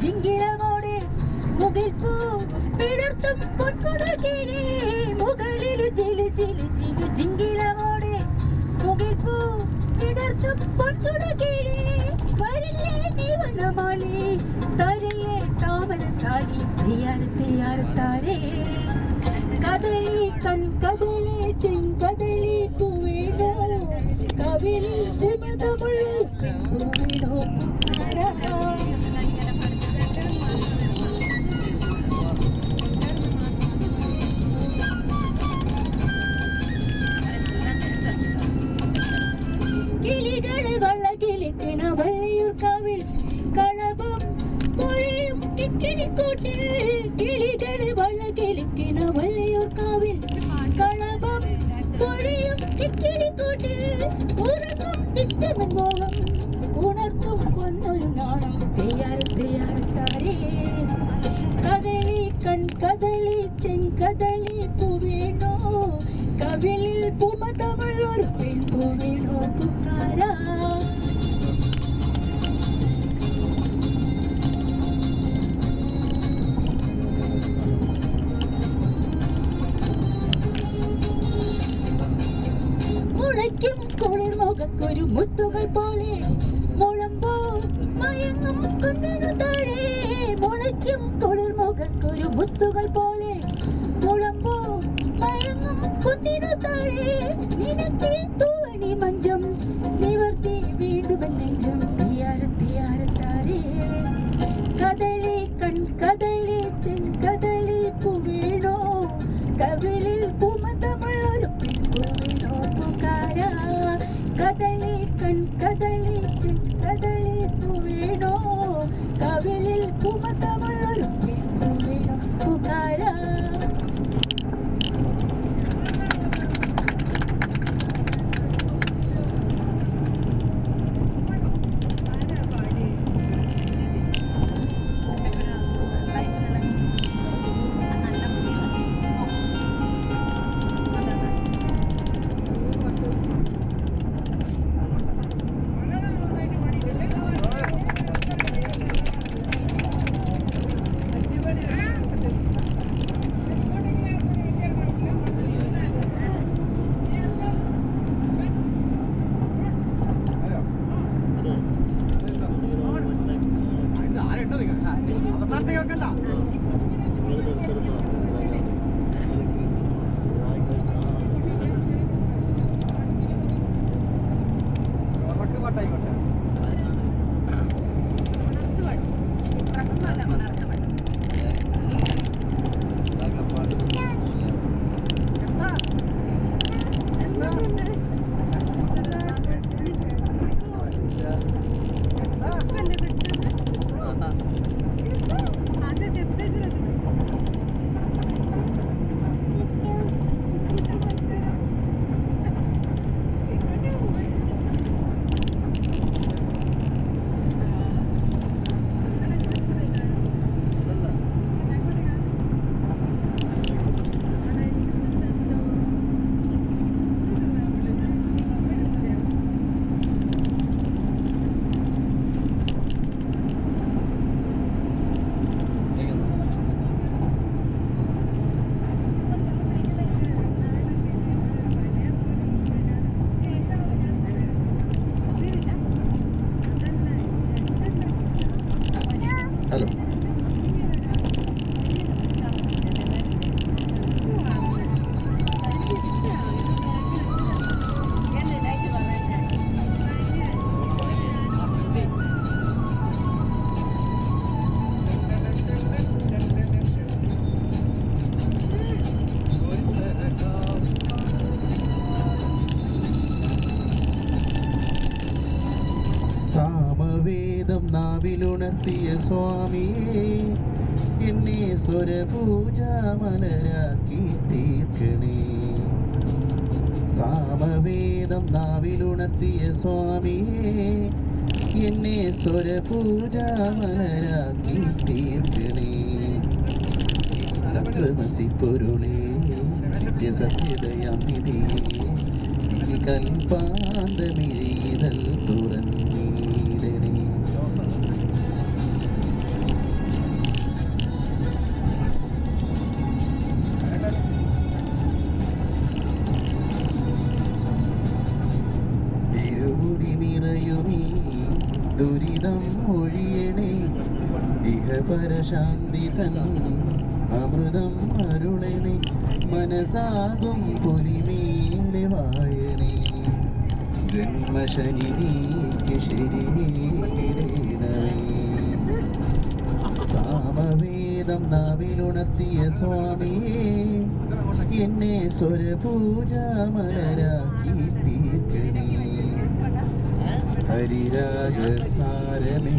ചിങ്കിളമോടെ മുകിൽ പൂ പിളർത്തും പൊൻകുടകിഴേ മുകളിലു ചിലു ചിലു ചിലു ചിങ്കിളമോടെ മുകിൽ പൂ പിളർത്തും പൊൻകുടകിഴേ വരില്ലേ ദീവനമാലി തരില്ലേ താമര താലി തെയ്യാര തെയ്യാര താരേ കദളി കൺ കദളി ചെങ്കദളി പൂവേണോ കവിളിൽ கிளிக்கோட்டு கிளிகள் வள கிழக்கின வள்ளையோர் காவில். களபம் பொழியும் கிளிக்கோட்டு உனக்கும் நித்தமன் மோகம். உனக்கும் பொன்னொரு நாணம் தயார் தயாரித்தாரே கதளி கண் புமதமிழ் ஒரு മുളയ്ക്കും കുളിർ മുഖക്കൊരു മുത്തുകൾ പോലെ. മുളമ്പോ മയങ്ങും കുന്നിനു താഴെ. മുളയ്ക്കും കുളിർ മുഖക്കൊരു മുത്തുകൾ പോലെ. മുളമ്പോ മയങ്ങും കുന്നിനു താഴെ. നിനക്ക് അവസാനത്തേക്ക് വെക്കണ്ട നാവിലുണർത്തിയ സ്വാമിയെ എന്നെ സ്വരപൂജ മലരാക്കി തീർക്കണേ. സാമവേദം നാവിലുണർത്തിയ സ്വാമിയെ എന്നെ സ്വരപൂജ മലരാക്കി തീർക്കണേ. തത്വമസിപ്പൊരുളേ ഈ കൽപ്പാന്തമിഴീതൽ തുറന്നീടണേ ദുരിതം ഒഴിയണേ. ഇഹപരശാന്തി തൻ അമൃതം അരുളണേ. മനസാകും പൊലിമേലെ വാഴണേ. ജന്മശനി നീക്കി സാമവേദം നാവിലുണർത്തിയ സ്വാമിയേ എന്നെ സ്വരപൂജ മലരാക്കി ഹരിരാഗസാരമേ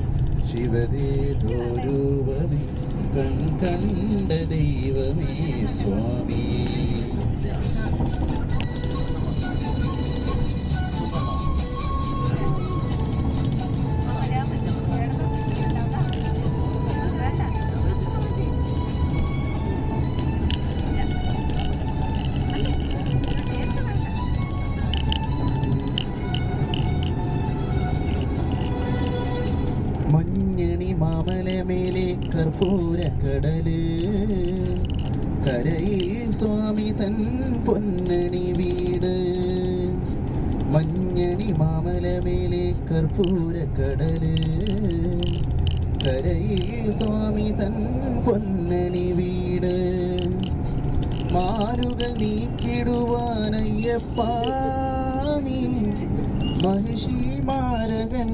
ശിവദേവരൂപമേ കൺകണ്ട ദൈവമേ സ്വാമിയേ മാമലമേലെ കർപ്പൂര കടൽ കരയിൽ സ്വാമി തൻ പൊന്നണി വീട്. മഞ്ഞണി മാമലമേലെ കർപ്പൂര കടൽ കരയിൽ സ്വാമി തൻ പൊന്നണി വീട്. മാരുകൾ നീക്കിടുവാനയ്യപ്പാ നീ. മഹിഷി മാരകൻ